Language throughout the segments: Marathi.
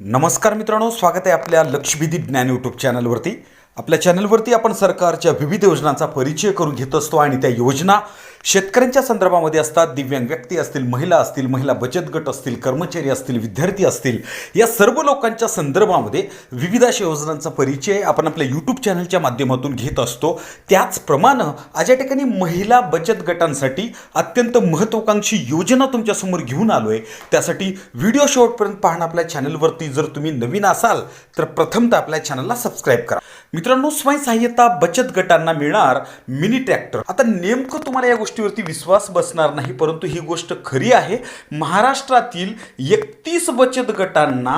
नमस्कार मित्रांनो स्वागत आहे आपल्या लक्षवेधी ज्ञान यूट्यूब चॅनलवरती आपल्या चॅनलवरती आपण सरकारच्या विविध योजनांचा परिचय करून घेत असतो आणि त्या योजना शेतकऱ्यांच्या संदर्भामध्ये असतात. दिव्यांग व्यक्ती असतील महिला असतील महिला बचत गट असतील कर्मचारी असतील विद्यार्थी असतील. या सर्व लोकांच्या संदर्भामध्ये विविध अशा योजनांचा परिचय आपण आपल्या यूट्यूब चॅनलच्या माध्यमातून घेत असतो. त्याचप्रमाणे आज या ठिकाणी महिला बचत गटांसाठी अत्यंत महत्त्वाकांक्षी योजना तुमच्यासमोर घेऊन आलो आहे त्यासाठी व्हिडिओ शेवटपर्यंत पाहणं आपल्या चॅनलवरती. जर तुम्ही नवीन असाल तर प्रथमतः आपल्या चॅनलला सबस्क्राईब करा. मित्रांनो स्वयंसहाय्यता बचत गटांना मिळणार मिनी ट्रॅक्टर. आता नेमकं तुम्हाला या गोष्टीवरती विश्वास बसणार नाही परंतु ही गोष्ट खरी आहे. महाराष्ट्रातील एकतीस बचत गटांना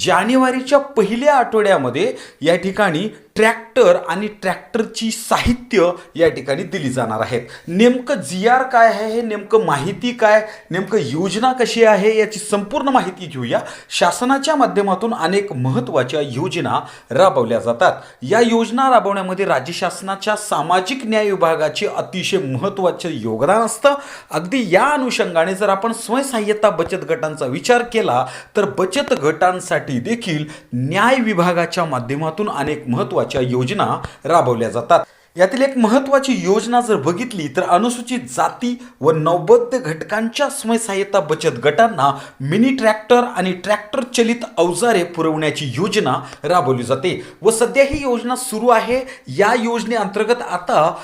जानेवारीच्या पहिल्या आठवड्यामध्ये या ठिकाणी ट्रॅक्टर आणि ट्रॅक्टरची साहित्य या ठिकाणी दिली जाणार आहेत. नेमकं जी आर काय आहे? हे नेमकं माहिती काय? नेमकं योजना कशी आहे? याची संपूर्ण माहिती घेऊया. शासनाच्या माध्यमातून अनेक महत्त्वाच्या योजना राबवल्या जातात. या योजना राबवण्यामध्ये राज्य शासनाच्या सामाजिक न्याय विभागाचे अतिशय महत्त्वाचे योगदान असतं. अगदी या अनुषंगाने जर आपण स्वयंसहाय्यता बचत गटांचा विचार केला तर बचत गटांसाठी देखील न्याय विभागाच्या माध्यमातून अनेक महत्त्वाच्या योजना राबवल्या जातात. यातील एक महत्त्वाची योजना जर बघितली तर अनुसूचित जाती व नौबद्ध घटकांच्या स्वयंसहाय्यता बचत गटांना मिनी ट्रॅक्टर आणि ट्रॅक्टर चलित अवजारे पुरवण्याची योजना राबवली जाते. व सध्या ही योजना सुरू आहे. या योजनेअंतर्गत आता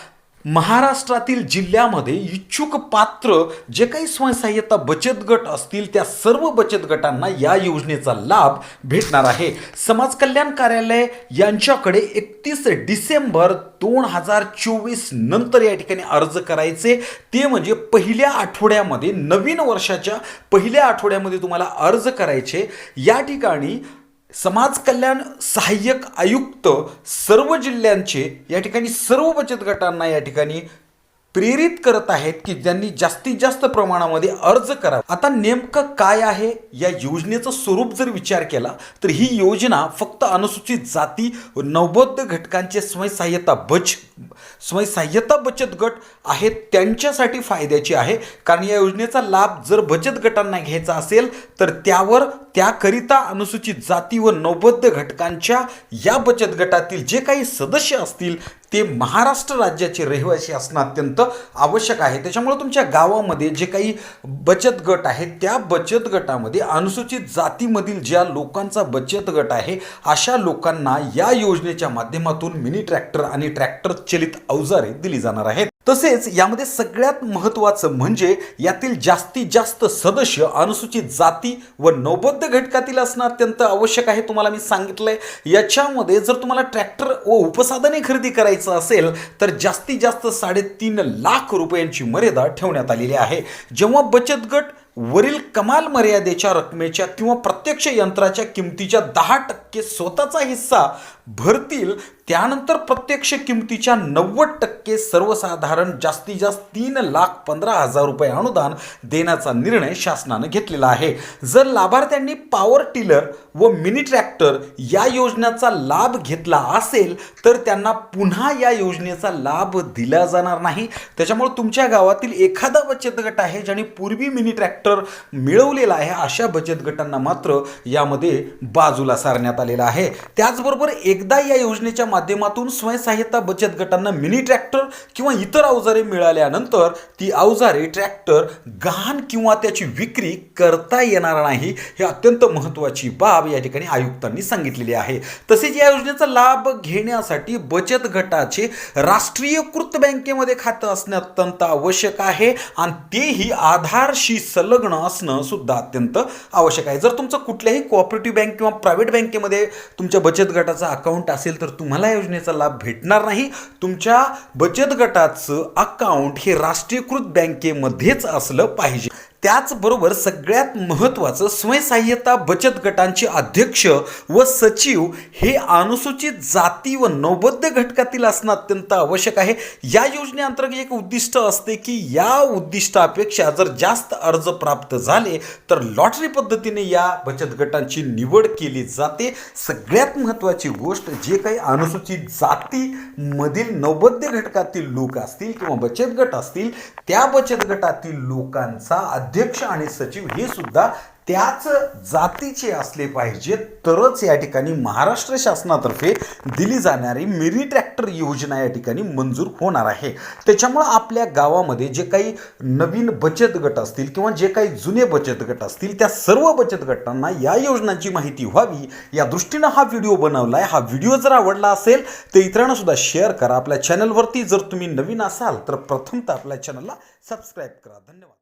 महाराष्ट्रातील जिल्ह्यामध्ये इच्छुक पात्र जे काही स्वयंसहाय्यता बचत गट असतील त्या सर्व बचत गटांना या योजनेचा लाभ भेटणार आहे. समाज कल्याण कार्यालय यांच्याकडे एकतीस डिसेंबर दोन हजार चोवीस नंतर या ठिकाणी अर्ज करायचे. ते म्हणजे पहिल्या आठवड्यामध्ये नवीन वर्षाच्या पहिल्या आठवड्यामध्ये तुम्हाला अर्ज करायचे. या ठिकाणी समाज कल्याण सहाय्यक आयुक्त सर्व जिल्ह्यांचे या ठिकाणी सर्व बचत गटांना या ठिकाणी प्रेरित करत आहेत की ज्यांनी जास्तीत जास्त प्रमाणामध्ये अर्ज करा आता नेमकं काय आहे? या योजनेचं स्वरूप जर विचार केला तर ही योजना फक्त अनुसूचित जाती व नवबद्ध घटकांचे स्वयंसहाय्यता बच स्वयंसहाय्यता बचत गट आहेत त्यांच्यासाठी फायद्याची आहे. कारण या योजनेचा लाभ जर बचत गटांना घ्यायचा असेल तर त्यावर त्याकरिता अनुसूचित जाती व नवबद्ध घटकांच्या या बचत गटातील जे काही सदस्य असतील ते महाराष्ट्र राज्याचे रहिवासी असणं अत्यंत आवश्यक आहे. त्याच्यामुळे तुमच्या गावामध्ये जे काही बचत गट आहेत त्या बचत गटामध्ये अनुसूचित जातीमधील ज्या लोकांचा बचत गट आहे अशा लोकांना या योजनेच्या माध्यमातून मिनी ट्रॅक्टर आणि ट्रॅक्टर चलित अवजारे दिली जाणार आहेत. तसेच यामध्ये सगळ्यात महत्त्वाचं म्हणजे यातील जास्तीत जास्त सदस्य अनुसूचित जाती व नौबद्ध घटकातील असणं अत्यंत आवश्यक आहे. तुम्हाला मी सांगितलंय. याच्यामध्ये जर तुम्हाला ट्रॅक्टर व उपसाधने खरेदी करायचं असेल तर जास्तीत जास्त साडेतीन लाख रुपयांची मर्यादा ठेवण्यात आलेली आहे. जेव्हा बचत गट वरील कमाल मर्यादेच्या रकमेच्या किंवा प्रत्यक्ष यंत्राच्या किमतीच्या दहा टक्के स्वतःचा हिस्सा भरतील त्यानंतर प्रत्यक्ष किमतीच्या नव्वद टक्के सर्वसाधारण जास्तीत जास्त तीन लाख पंधरा हजार रुपये अनुदान देण्याचा निर्णय शासनानं घेतलेला आहे. जर लाभार्थ्यांनी पॉवर टिलर व मिनी ट्रॅक्टर या योजनेचा लाभ घेतला असेल तर त्यांना पुन्हा या योजनेचा लाभ दिला जाणार नाही. त्याच्यामुळे तुमच्या गावातील एखादा बचत गट आहे ज्याने पूर्वी मिनी ट्रॅक्टर मिळवलेला आहे अशा बचत गटांना मात्र यामध्ये बाजूला सारण्यात आलेला आहे. त्याचबरोबर एकदा या योजनेच्या माध्यमातून स्वयंसहाय्यता बचत गटांना मिनी ट्रॅक्टर किंवा इतर अवजारे मिळाल्यानंतर ती अवजारे ट्रॅक्टर गहाण किंवा त्याची विक्री करता येणार नाही हे अत्यंत महत्त्वाची बाब या ठिकाणी आयुक्तांनी सांगितलेली आहे. तसेच या योजनेचा लाभ घेण्यासाठी बचत गटाचे राष्ट्रीयकृत बँकेमध्ये खातं असणे अत्यंत आवश्यक आहे आणि तेही आधारशी संलग्न असणं सुद्धा अत्यंत आवश्यक आहे. जर तुमचं कुठल्याही कोऑपरेटिव्ह बँक किंवा प्रायव्हेट बँकेमध्ये तुमच्या बचत गटाचा अकाउंट असेल तर तुम्हाला या योजनेचा लाभ भेटणार नाही. तुमच्या बचत गटाचं अकाउंट हे राष्ट्रीयकृत बँकेमध्येच असलं पाहिजे. त्याचबरोबर सगळ्यात महत्त्वाचं स्वयंसहाय्यता बचत गटांचे अध्यक्ष व सचिव हे अनुसूचित जाती व नौबद्ध घटकातील असणं अत्यंत आवश्यक आहे. या योजनेअंतर्गत एक उद्दिष्ट असते की या उद्दिष्टापेक्षा जर जास्त अर्ज प्राप्त झाले तर लॉटरी पद्धतीने या बचत गटांची निवड केली जाते. सगळ्यात महत्त्वाची गोष्ट जे काही अनुसूचित जातीमधील नौबद्ध घटकातील लोक असतील किंवा बचत गट असतील त्या बचत गटातील लोकांचा अध्यक्ष आणि सचिव हे सुद्धा त्याच जातीचे असले पाहिजे. तरच या ठिकाणी महाराष्ट्र शासनातर्फे दिली जाणारी मिरीट्रॅक्टर योजना या ठिकाणी मंजूर होणार आहे. त्याच्यामुळं आपल्या गावामध्ये जे काही नवीन बचत गट असतील किंवा जे काही जुने बचत गट असतील त्या सर्व बचत गटांना या योजनांची माहिती व्हावी. या दृष्टीनं हा व्हिडिओ बनवला आहे हा व्हिडिओ जर आवडला असेल तर इतरांना सुद्धा शेअर करा. आपल्या चॅनलवरती जर तुम्ही नवीन असाल तर प्रथमतः आपल्या चॅनलला सबस्क्राईब करा. धन्यवाद.